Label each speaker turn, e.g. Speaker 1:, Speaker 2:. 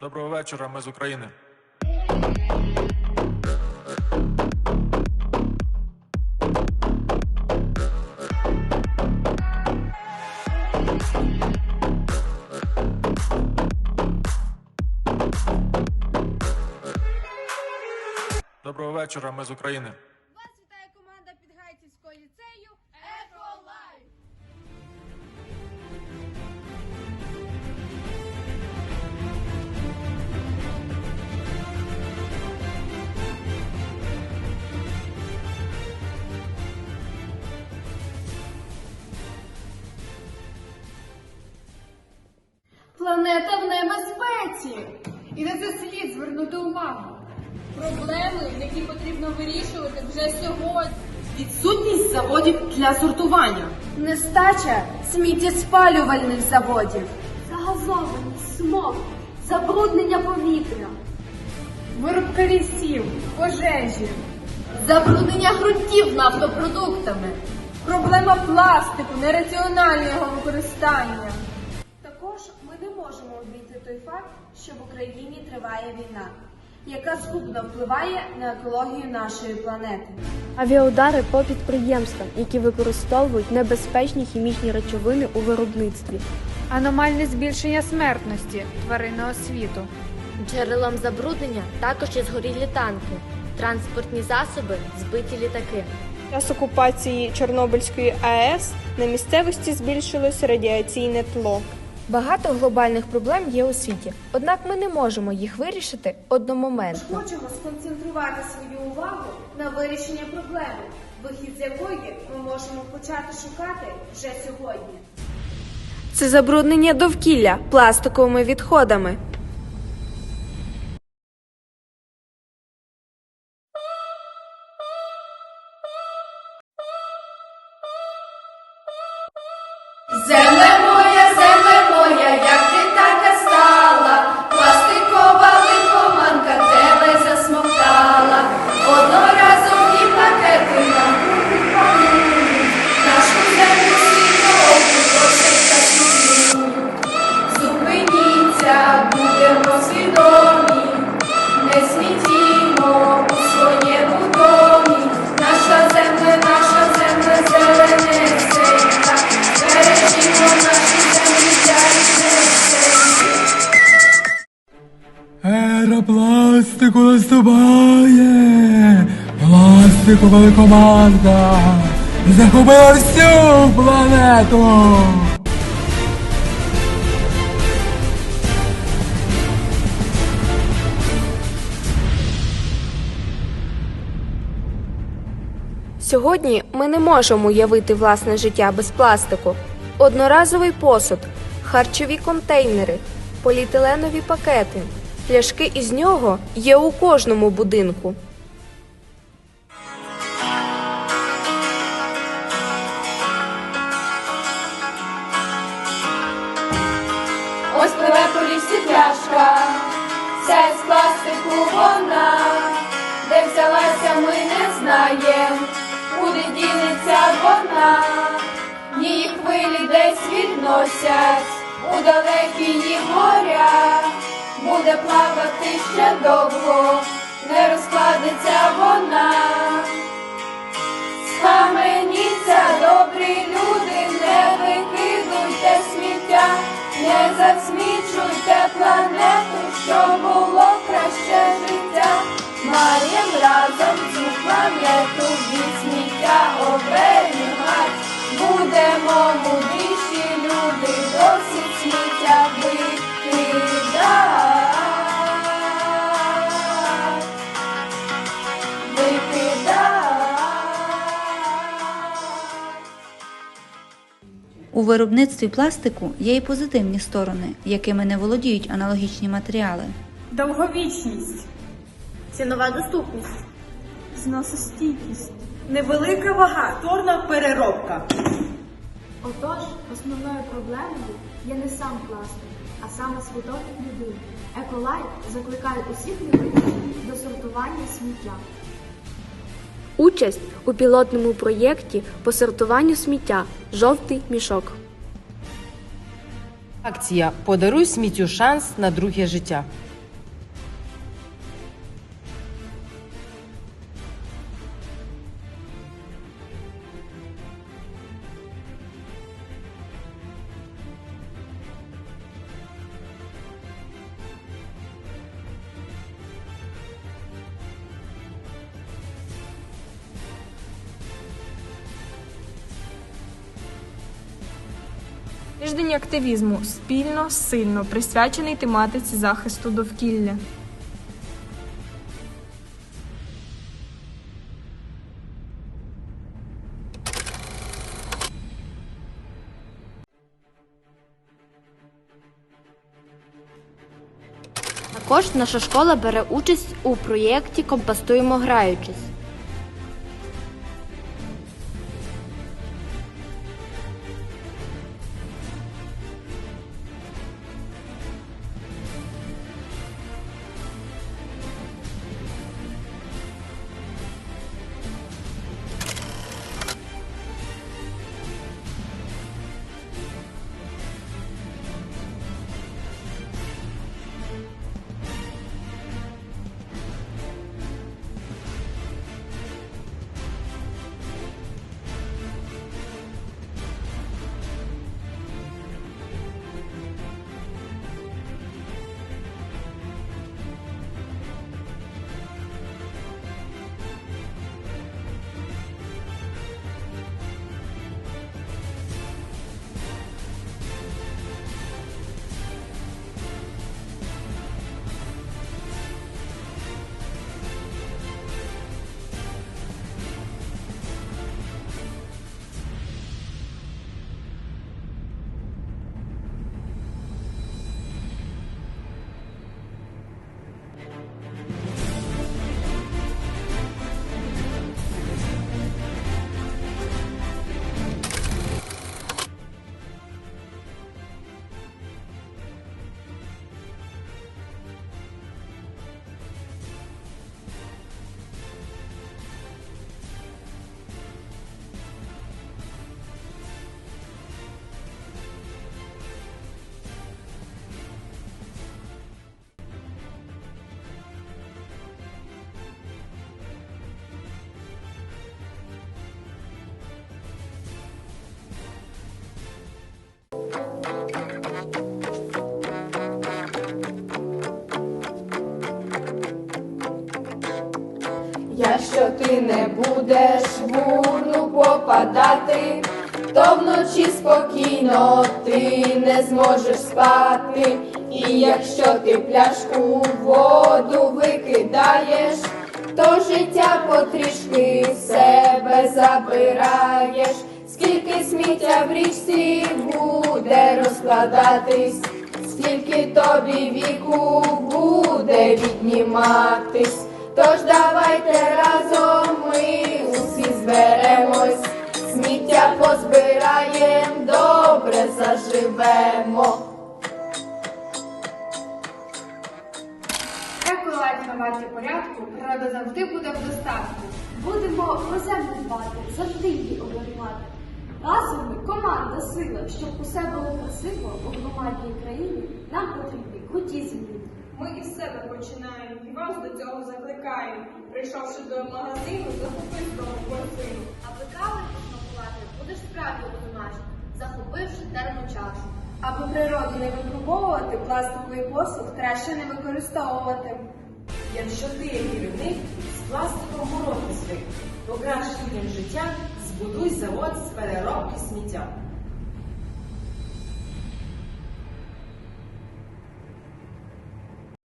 Speaker 1: Доброго вечора, ми з України. Доброго вечора, ми з України.
Speaker 2: Планета в небезпеці. І на це слід звернути увагу. Проблеми, які потрібно вирішувати вже сьогодні.
Speaker 3: Відсутність заводів для сортування.
Speaker 2: Нестача сміттєспалювальних заводів.
Speaker 3: Загазованість, смог, забруднення повітря.
Speaker 2: Вирубка лісів, пожежі,
Speaker 3: Забруднення ґрунтів нафтопродуктами.
Speaker 2: проблема пластику, нераціонального використання. Також не можемо обійти той факт, що в Україні триває війна, яка згубно впливає на екологію нашої планети.
Speaker 4: Авіаудари по підприємствам, які використовують небезпечні хімічні речовини у виробництві.
Speaker 5: Аномальне збільшення смертності тваринного світу.
Speaker 6: Джерелом забруднення також і згорілі танки, транспортні засоби, збиті літаки.
Speaker 7: час окупації Чорнобильської АЕС на місцевості збільшилось радіаційне тло.
Speaker 4: Багато глобальних проблем є у світі, однак ми не можемо їх вирішити одномоментно.
Speaker 2: Хочемо сконцентрувати свою увагу на вирішенні проблеми, вихід з якої ми можемо почати шукати вже сьогодні.
Speaker 4: Це забруднення довкілля пластиковими відходами.
Speaker 2: Пластикова
Speaker 8: великоманка захопила всю планету!
Speaker 4: Сьогодні ми не можемо уявити власне життя без пластику. Одноразовий посуд, харчові контейнери, поліетиленові пакети. Пляшки із нього є у кожному будинку.
Speaker 2: Пляшка, вся з пластику вона, де взялася, ми не знаєм, куди дінеться вона, її хвилі десь відносять у далекі її моря, буде плавати ще довго, не розкладеться вона. Схаменіться, засмічуйте планету, щоб було краще життя. Маєм разом цю планету від сміття оберігать. Будемо мудріші
Speaker 9: У виробництві пластику є і позитивні сторони, якими не володіють аналогічні матеріали.
Speaker 3: Довговічність,
Speaker 6: Цінова доступність.
Speaker 3: зносостійкість, невелика вага, повторна переробка.
Speaker 10: Отож, основною проблемою є не сам пластик, а саме свідомість людини. Еколайф закликає усіх людей до сортування сміття.
Speaker 4: Участь у пілотному проєкті по сортуванню сміття Жовтий мішок.
Speaker 11: Акція Подаруй сміттю шанс на друге життя.
Speaker 7: Тиждень активізму спільно, сильно присвячений тематиці захисту довкілля.
Speaker 6: Також наша школа бере участь у проєкті Компостуємо граючись.
Speaker 2: Якщо ти не будеш в урну попадати, то вночі спокійно ти не зможеш спати. І якщо ти пляшку воду викидаєш, то життя потрішки себе забираєш. Скільки сміття в річці буде розкладатись, скільки тобі віку буде відніматись. Тож давайте разом ми усі зберемось, сміття позбираєм, добре заживемо.
Speaker 10: Еколайф на варті порядку, природа завжди буде в достатку. Будемо про землю дбати, завжди її оберігати. Разом ми команда сила, щоб усе було красиво у громадній країні, нам потрібні круті землі.
Speaker 3: Ми із себе починаємо і вас до цього закликаємо. Прийшовши до магазину, захопи свого корзину.
Speaker 6: Аби кави смакувати, будеш справді розумашки, захопивши термочашу.
Speaker 2: Аби природу не випробовувати, пластиковий посуд краще не використовувати.
Speaker 3: Якщо ти є керівник, з пластиком боротися, покращ людям життя, збудуй завод з переробки сміття.